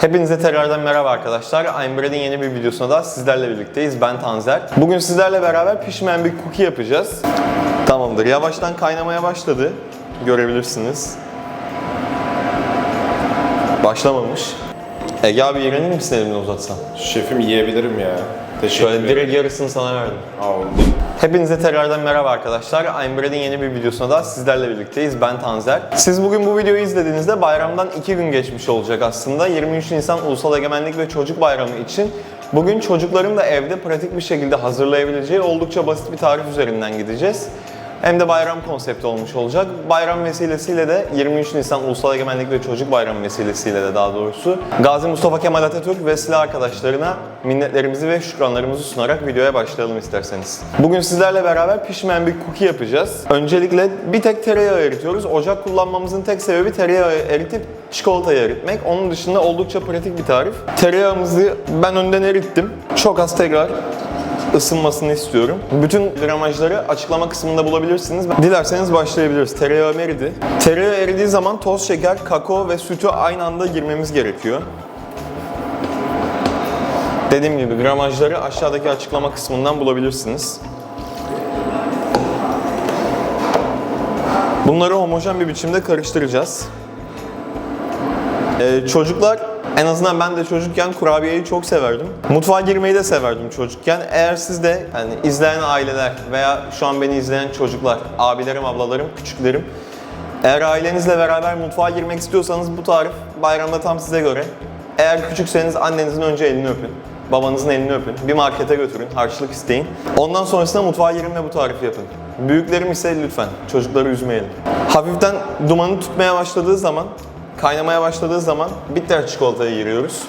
Hepinize tekrardan merhaba arkadaşlar. I'm Bread'in yeni bir videosuna da sizlerle birlikteyiz. Ben Tanzer. Bugün sizlerle beraber pişmeyen bir cookie yapacağız. Tamamdır. Yavaştan kaynamaya başladı. Görebilirsiniz. Başlamamış. Ege abi iğrenir misin elimle uzatsam? Şefim yiyebilirim ya. Teşekkür Şöyle ederim. direkt yarısını sana verdim. Aldım. Hepinize tekrardan merhaba arkadaşlar. I'm Bread'in yeni bir videosuna da sizlerle birlikteyiz. Ben Tanzer. Siz bugün bu videoyu izlediğinizde bayramdan 2 gün geçmiş olacak aslında. 23 Nisan Ulusal Egemenlik ve Çocuk Bayramı için bugün çocukların da evde pratik bir şekilde hazırlayabileceği oldukça basit bir tarif üzerinden gideceğiz. Hem de bayram konsepti olmuş olacak. Bayram vesilesiyle de 23 Nisan Ulusal Egemenlik ve Çocuk Bayramı vesilesiyle de daha doğrusu Gazi Mustafa Kemal Atatürk ve silah arkadaşlarına minnetlerimizi ve şükranlarımızı sunarak videoya başlayalım isterseniz. Bugün sizlerle beraber pişmeyen bir cookie yapacağız. Öncelikle bir tek tereyağı eritiyoruz. Ocak kullanmamızın tek sebebi tereyağı eritip çikolatayı eritmek. Onun dışında oldukça pratik bir tarif. Tereyağımızı ben önden erittim. Çok az tekrar ısınmasını istiyorum. Bütün gramajları açıklama kısmında bulabilirsiniz. Dilerseniz başlayabiliriz. Tereyağı eridi. Tereyağı eridiği zaman toz şeker, kakao ve sütü aynı anda girmemiz gerekiyor. Dediğim gibi gramajları aşağıdaki açıklama kısmından bulabilirsiniz. Bunları homojen bir biçimde karıştıracağız. Ee, çocuklar en azından ben de çocukken kurabiyeyi çok severdim. Mutfağa girmeyi de severdim çocukken. Eğer siz de hani izleyen aileler veya şu an beni izleyen çocuklar, abilerim, ablalarım, küçüklerim eğer ailenizle beraber mutfağa girmek istiyorsanız bu tarif bayramda tam size göre. Eğer küçükseniz annenizin önce elini öpün. Babanızın elini öpün. Bir markete götürün, harçlık isteyin. Ondan sonrasında mutfağa girin ve bu tarifi yapın. Büyüklerim ise lütfen çocukları üzmeyelim. Hafiften dumanı tutmaya başladığı zaman kaynamaya başladığı zaman bitter çikolataya giriyoruz.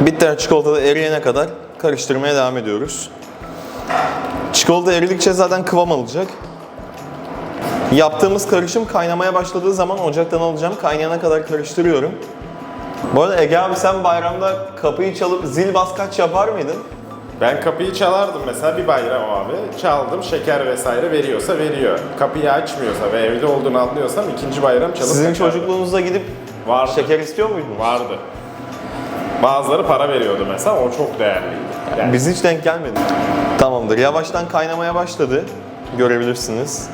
Bitter çikolata da eriyene kadar karıştırmaya devam ediyoruz. Çikolata eridikçe zaten kıvam alacak. Yaptığımız karışım kaynamaya başladığı zaman ocaktan alacağım. Kaynayana kadar karıştırıyorum. Bu arada Ege abi sen bayramda kapıyı çalıp zil bas kaç yapar mıydın? Ben kapıyı çalardım mesela bir bayram abi. Çaldım şeker vesaire veriyorsa veriyor. Kapıyı açmıyorsa ve evde olduğunu anlıyorsam ikinci bayram çalıp Sizin kaçardım. çocukluğunuzda gidip Vardı. şeker istiyor muydunuz? Vardı. Bazıları para veriyordu mesela o çok değerliydi. Yani Biz hiç denk gelmedik. Tamamdır. Yavaştan kaynamaya başladı. Görebilirsiniz.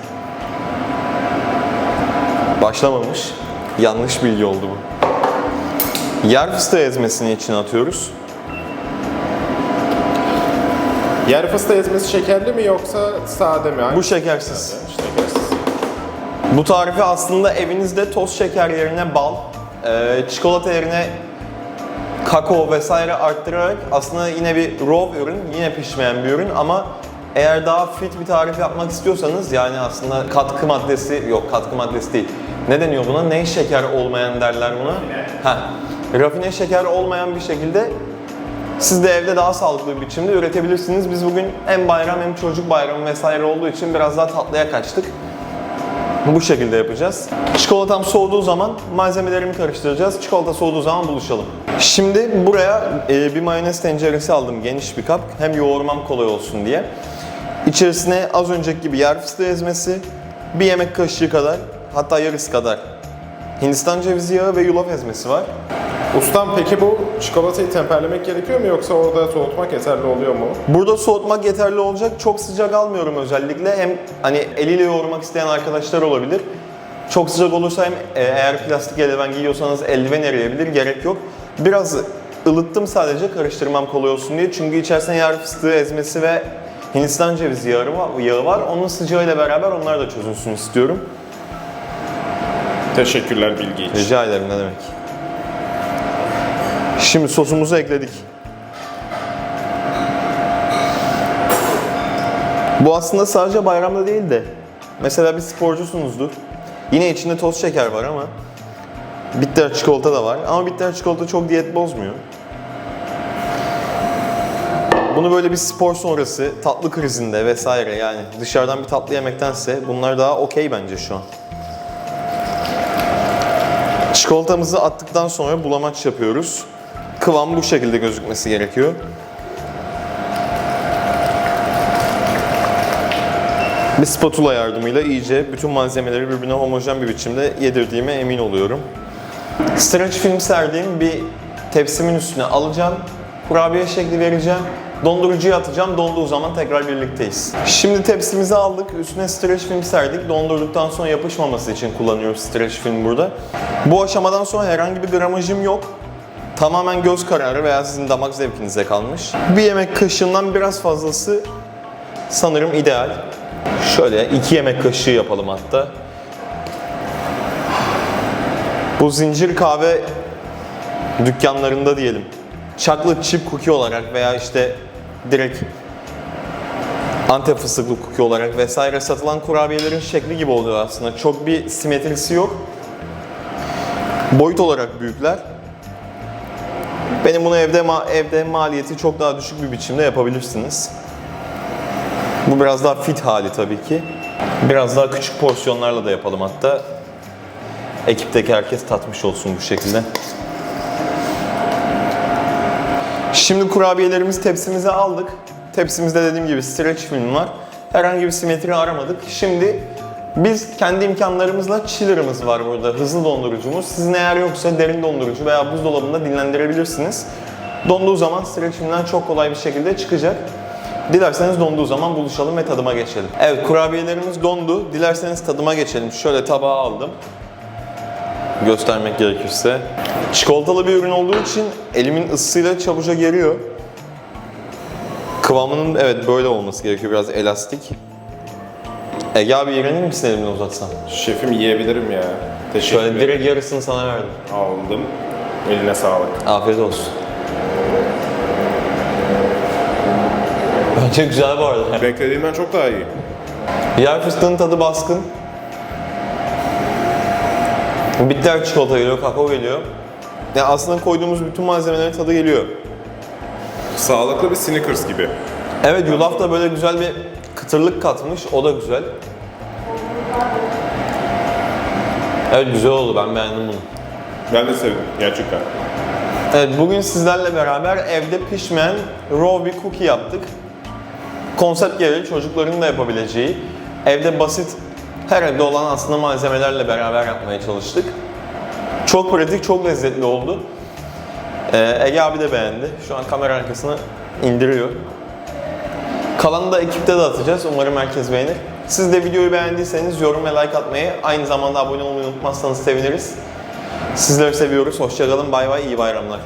Başlamamış. Yanlış bilgi oldu bu. Yer fıstığı ezmesini içine atıyoruz. Yer fıstığı ezmesi şekerli mi yoksa sade mi? Bu şekersiz. Şekersiz. Bu tarifi aslında evinizde toz şeker yerine bal, e, çikolata yerine kakao vesaire arttırarak aslında yine bir raw ürün, yine pişmeyen bir ürün ama eğer daha fit bir tarif yapmak istiyorsanız yani aslında katkı maddesi yok katkı maddesi değil. Ne deniyor buna? Ney şeker olmayan derler buna? Ha. Rafine şeker olmayan bir şekilde siz de evde daha sağlıklı bir biçimde üretebilirsiniz. Biz bugün hem bayram hem çocuk bayramı vesaire olduğu için biraz daha tatlıya kaçtık. Bu şekilde yapacağız. Çikolatam soğuduğu zaman malzemelerimi karıştıracağız. Çikolata soğuduğu zaman buluşalım. Şimdi buraya e, bir mayonez tenceresi aldım geniş bir kap. Hem yoğurmam kolay olsun diye. İçerisine az önceki gibi yer fıstığı ezmesi, bir yemek kaşığı kadar hatta yarısı kadar Hindistan cevizi yağı ve yulaf ezmesi var. Ustam peki bu çikolatayı temperlemek gerekiyor mu yoksa orada soğutmak yeterli oluyor mu? Burada soğutmak yeterli olacak. Çok sıcak almıyorum özellikle. Hem hani eliyle yoğurmak isteyen arkadaşlar olabilir. Çok sıcak olursa hem e, eğer plastik eldiven giyiyorsanız eldiven eriyebilir. Gerek yok. Biraz ılıttım sadece karıştırmam kolay olsun diye. Çünkü içerisinde yer fıstığı ezmesi ve Hindistan cevizi yağı var. yağı var. Onun sıcağıyla beraber onlar da çözülsün istiyorum. Teşekkürler bilgi için. Rica ederim ne demek. Şimdi sosumuzu ekledik. Bu aslında sadece bayramda değil de mesela bir sporcusunuzdur. Yine içinde toz şeker var ama bitter çikolata da var. Ama bitter çikolata çok diyet bozmuyor. Bunu böyle bir spor sonrası tatlı krizinde vesaire yani dışarıdan bir tatlı yemektense bunlar daha okey bence şu an. Çikolatamızı attıktan sonra bulamaç yapıyoruz. Kıvam bu şekilde gözükmesi gerekiyor. Bir spatula yardımıyla iyice bütün malzemeleri birbirine homojen bir biçimde yedirdiğime emin oluyorum. Stretch film serdiğim bir tepsimin üstüne alacağım. Kurabiye şekli vereceğim. Dondurucuya atacağım. Donduğu zaman tekrar birlikteyiz. Şimdi tepsimizi aldık. Üstüne stretch film serdik. Dondurduktan sonra yapışmaması için kullanıyoruz stretch film burada. Bu aşamadan sonra herhangi bir gramajım yok. Tamamen göz kararı veya sizin damak zevkinize kalmış. Bir yemek kaşığından biraz fazlası sanırım ideal. Şöyle iki yemek kaşığı yapalım hatta. Bu zincir kahve dükkanlarında diyelim. Chocolate chip cookie olarak veya işte direkt Antep fıstıklı cookie olarak vesaire satılan kurabiyelerin şekli gibi oluyor aslında. Çok bir simetrisi yok. Boyut olarak büyükler. Benim bunu evde ma- evde maliyeti çok daha düşük bir biçimde yapabilirsiniz. Bu biraz daha fit hali tabii ki. Biraz daha küçük porsiyonlarla da yapalım hatta. Ekipteki herkes tatmış olsun bu şekilde. Şimdi kurabiyelerimizi tepsimize aldık. Tepsimizde dediğim gibi stretch film var. Herhangi bir simetri aramadık. Şimdi biz kendi imkanlarımızla chiller'ımız var burada. Hızlı dondurucumuz. Sizin eğer yoksa derin dondurucu veya buzdolabında dinlendirebilirsiniz. Donduğu zaman stretch filmden çok kolay bir şekilde çıkacak. Dilerseniz donduğu zaman buluşalım ve tadıma geçelim. Evet kurabiyelerimiz dondu. Dilerseniz tadıma geçelim. Şöyle tabağa aldım göstermek gerekirse. Çikolatalı bir ürün olduğu için elimin ısısıyla çabucak geriyor. Kıvamının evet böyle olması gerekiyor biraz elastik. Ege abi iğrenir misin elimle uzatsam? Şefim yiyebilirim ya. Teşekkür Şöyle ederim. direkt yarısını sana verdim. Aldım. Eline sağlık. Afiyet olsun. Bence güzel bu arada. Beklediğimden çok daha iyi. Yer fıstığının tadı baskın. Bitter çikolata geliyor, kakao geliyor. Yani aslında koyduğumuz bütün malzemelerin tadı geliyor. Sağlıklı bir Snickers gibi. Evet yulaf da böyle güzel bir kıtırlık katmış. O da güzel. Evet güzel oldu. Ben beğendim bunu. Ben de sevdim gerçekten. Evet bugün sizlerle beraber evde pişmeyen raw bir cookie yaptık. Konsept gereği çocukların da yapabileceği, evde basit, her evde olan aslında malzemelerle beraber yapmaya çalıştık. Çok pratik, çok lezzetli oldu. Ee, Ege abi de beğendi. Şu an kamera arkasına indiriyor. Kalanı da ekipte de atacağız. Umarım herkes beğenir. Siz de videoyu beğendiyseniz yorum ve like atmayı, aynı zamanda abone olmayı unutmazsanız seviniriz. Sizleri seviyoruz. Hoşçakalın. Bay bay. İyi bayramlar.